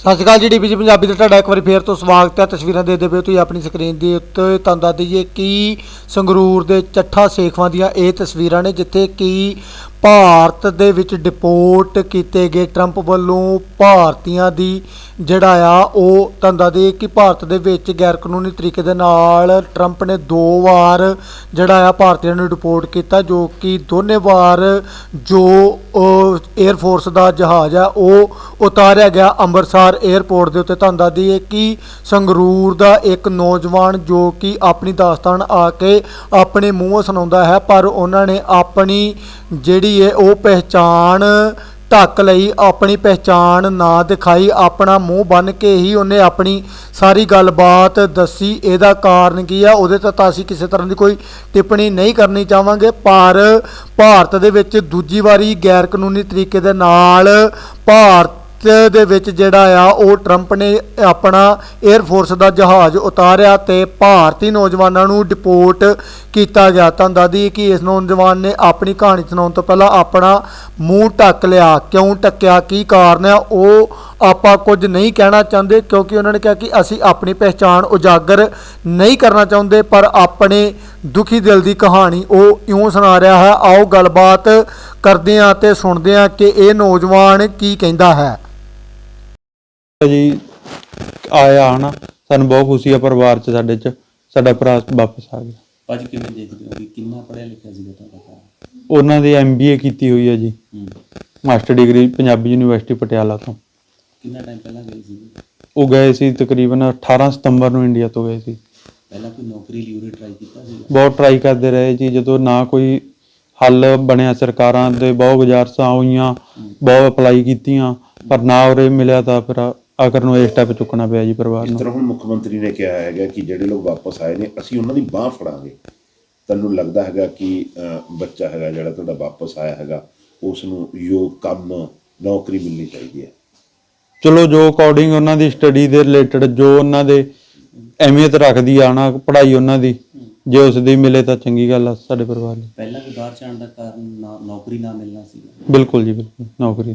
ਸਤਿ ਸ਼੍ਰੀ ਅਕਾਲ ਜੀ ਡੀਪੀਜੀ ਪੰਜਾਬੀ ਦਾ ਤੁਹਾਡਾ ਇੱਕ ਵਾਰੀ ਫੇਰ ਤੋਂ ਸਵਾਗਤ ਹੈ। ਤਸਵੀਰਾਂ ਦੇ ਦੇਵੇ ਤੁਸੀਂ ਆਪਣੀ ਸਕਰੀਨ ਦੇ ਉੱਤੇ ਤੁਹਾਨੂੰ ਦੱਸ ਦਈਏ ਕਿ ਸੰਗਰੂਰ ਦੇ ਚੱਠਾ ਸੇਖਵਾਂ ਦੀਆਂ ਇਹ ਤਸਵੀਰਾਂ ਨੇ, ਜਿੱਥੇ ਕਿ ਭਾਰਤ ਦੇ ਵਿੱਚ ਡਿਪੋਰਟ ਕੀਤੇ ਗਏ ਟਰੰਪ ਵੱਲੋਂ ਭਾਰਤੀਆਂ ਦੀ ਜਿਹੜਾ ਆ, ਉਹ ਤੁਹਾਨੂੰ ਦੱਸ ਦਈਏ ਕਿ ਭਾਰਤ ਦੇ ਵਿੱਚ ਗੈਰ ਕਾਨੂੰਨੀ ਤਰੀਕੇ ਦੇ ਨਾਲ ਟਰੰਪ ਨੇ ਦੋ ਵਾਰ ਜਿਹੜਾ ਆ ਭਾਰਤੀਆਂ ਨੂੰ ਡਿਪੋਰਟ ਕੀਤਾ, ਜੋ ਕਿ ਦੋਨੇ ਵਾਰ ਜੋ 에ਅਰ ਫੋਰਸ ਦਾ ਜਹਾਜ਼ ਆ, ਉਹ ਉਤਾਰਿਆ ਗਿਆ ਅੰਮ੍ਰਿਤਸਰ 에ਅਰਪੋਰਟ ਦੇ ਉੱਤੇ। ਤੁਹਾਨੂੰ ਦੱਸ ਦਈਏ ਕਿ ਸੰਗਰੂਰ ਦਾ ਇੱਕ ਨੌਜਵਾਨ ਜੋ ਕਿ ਆਪਣੀ ਦਾਸਤਾਨ ਆ ਕੇ ਆਪਣੇ ਮੂੰਹੋਂ ਸੁਣਾਉਂਦਾ ਹੈ, ਪਰ ਉਹਨਾਂ ਨੇ ਆਪਣੀ ਜਿਹੜੀ ਹੈ ਉਹ ਪਹਿਚਾਣ ਢੱਕ ਲਈ, ਆਪਣੀ ਪਹਿਚਾਣ ਨਾ ਦਿਖਾਈ, ਆਪਣਾ ਮੂੰਹ ਬੰਨ ਕੇ ਹੀ ਉਹਨੇ ਆਪਣੀ ਸਾਰੀ ਗੱਲਬਾਤ ਦੱਸੀ। ਇਹਦਾ ਕਾਰਨ ਕੀ ਆ? ਉਹਦੇ ਤੇ ਤਾਂ ਅਸੀਂ ਕਿਸੇ ਤਰ੍ਹਾਂ ਦੀ ਕੋਈ ਟਿੱਪਣੀ ਨਹੀਂ ਕਰਨੀ ਚਾਹਾਂਗੇ, ਪਰ ਭਾਰਤ ਦੇ ਵਿੱਚ ਦੂਜੀ ਵਾਰੀ ਗੈਰ ਕਾਨੂੰਨੀ ਤਰੀਕੇ ਦੇ ਨਾਲ ਭਾਰਤ ਦੇ ਵਿੱਚ ਜਿਹੜਾ ਆ, ਉਹ ਟਰੰਪ ਨੇ ਆਪਣਾ 에ਅਰ ਫੋਰਸ ਦਾ ਜਹਾਜ਼ ਉਤਾਰਿਆ ਤੇ ਭਾਰਤੀ ਨੌਜਵਾਨਾਂ ਨੂੰ ਡਿਪੋਰਟ ਕੀਤਾ ਗਿਆ। ਤਾਂ ਦਾਦੀ, ਕਿ ਇਸ ਨੌਜਵਾਨ ਨੇ ਆਪਣੀ ਕਹਾਣੀ ਸੁਣਾਉਣ ਤੋਂ ਪਹਿਲਾਂ ਆਪਣਾ ਮੂੰਹ ਢੱਕ ਲਿਆ? ਕਿਉਂ ਢੱਕਿਆ? ਕੀ ਕਾਰਨ ਆ? ਉਹ ਆਪਾਂ ਕੁਝ ਨਹੀਂ ਕਹਿਣਾ ਚਾਹੁੰਦੇ, ਕਿਉਂਕਿ ਉਹਨਾਂ ਨੇ ਕਿਹਾ ਕਿ ਅਸੀਂ ਆਪਣੀ ਪਹਿਚਾਣ ਉਜਾਗਰ ਨਹੀਂ ਕਰਨਾ ਚਾਹੁੰਦੇ, ਪਰ ਆਪਣੇ ਦੁਖੀ ਦਿਲ ਦੀ ਕਹਾਣੀ ਉਹ ਇਉਂ ਸੁਣਾ ਰਿਹਾ ਹੈ। ਆਓ ਗੱਲਬਾਤ ਕਰਦੇ ਹਾਂ ਤੇ ਸੁਣਦੇ ਹਾਂ ਕਿ ਇਹ ਨੌਜਵਾਨ ਕੀ ਕਹਿੰਦਾ ਹੈ। ਜੀ ਆਇਆ ਹਨਾ ਸਾਨੂੰ ਬਹੁਤ ਖੁਸ਼ੀ ਆ ਪਰਿਵਾਰ ਚ ਸਾਡੇ ਚ ਸਾਡਾ ਭਰਾ ਵਾਪਸ ਆ ਗਿਆ। ਭਾਜੀ ਕਿਵੇਂ ਦੇਖਦੇ ਹੋ ਵੀ ਕਿੰਨਾ ਪੜ੍ਹਿਆ ਲਿਖਿਆ ਸੀਗਾ ਤੁਹਾਡਾ ਭਰਾ? ਉਹਨਾਂ ਦੀ ਐਮਬੀਏ ਕੀਤੀ ਹੋਈ ਹੈ ਜੀ। ਹੂੰ। Master degree Punjabi university Patiala ਤੋਂ। ਕਿੰਨਾ ਟਾਈਮ ਪਹਿਲਾਂ ਗਏ ਸੀ ਉਹ ਗਏ ਸੀ ਤਕਰੀਬਨ 18 ਸਤੰਬਰ ਨੂੰ ਇੰਡੀਆ ਤੋਂ ਗਏ ਸੀ। ਪਹਿਲਾਂ ਕੋਈ ਨੌਕਰੀ ਲਈ ਉਰੇ ਟਰਾਈ ਕੀਤਾ ਸੀਗਾ? ਬਹੁਤ ਟਰਾਈ ਕਰਦੇ ਰਹੇ ਜੀ ਜਦੋਂ ਨਾ ਕੋਈ ਹੱਲ ਬਣਿਆ ਸਰਕਾਰਾਂ ਦੇ ਬਹੁਤ ਗੁਜ਼ਾਰਸਾਂ ਹੋਈਆਂ ਬਹੁਤ ਅਪਲਾਈ ਕੀਤੀਆਂ ਪਰ ਨਾ ਉਰੇ ਮਿਲਿਆ ਤਾਂ ਫਿਰ ਆਖਰ ਨੂੰ ਇਹ ਸਟੈਪ ਚੁੱਕਣਾ ਪਿਆ ਜੀ ਪਰਿਵਾਰ ਜਿਸ ਨੂੰ। ਤਰ੍ਹਾਂ ਹੁਣ ਮੁੱਖ ਮੰਤਰੀ ਨੇ ਕਿਹਾ ਹੈਗਾ ਕਿ ਜਿਹੜੇ ਲੋਕ ਵਾਪਸ ਆਏ ਨੇ ਅਸੀਂ ਉਹਨਾਂ ਦੀ ਬਾਹ ਫੜਾਂਗੇ। ਤੁਹਾਨੂੰ ਲੱਗਦਾ ਹੈਗਾ ਕਿ ਬੱਚਾ ਹੈਗਾ ਜਿਹੜਾ ਤੁਹਾਡਾ ਵਾਪਸ ਆਇਆ ਹੈਗਾ ਉਸ ਨੂੰ ਯੋਗ ਕੰਮ ਨੌਕਰੀ ਮਿਲਣੀ ਚਾਹੀਦੀ ਹੈ। ਚਲੋ ਜੋ ਅਕੋਰਡਿੰਗ ਉਹਨਾਂ ਦੀ ਸਟੱਡੀ ਦੇ ਰਿਲੇਟਡ ਜੋ ਉਹਨਾਂ ਦੇ ਅਹਿਮੀਅਤ ਰੱਖਦੀ ਆ ਨਾ ਪੜ੍ਹਾਈ ਉਹਨਾਂ ਦੀ ਜੇ ਉਸ ਦੀ ਮਿਲੇ ਤਾਂ ਚੰਗੀ ਗੱਲ ਆ ਸਾਡੇ ਪਰਿਵਾਰ ਲਈ। ਪਹਿਲਾਂ ਕੋਈ ਬਾਹਰ ਜਾਣ ਦਾ ਕਾਰਨ ਨਾ- ਨੌਕਰੀ ਨਾ ਮਿਲਣਾ ਸੀਗਾ। ਬਿਲਕੁਲ ਜੀ ਬਿਲਕੁਲ ਨੌਕਰੀ।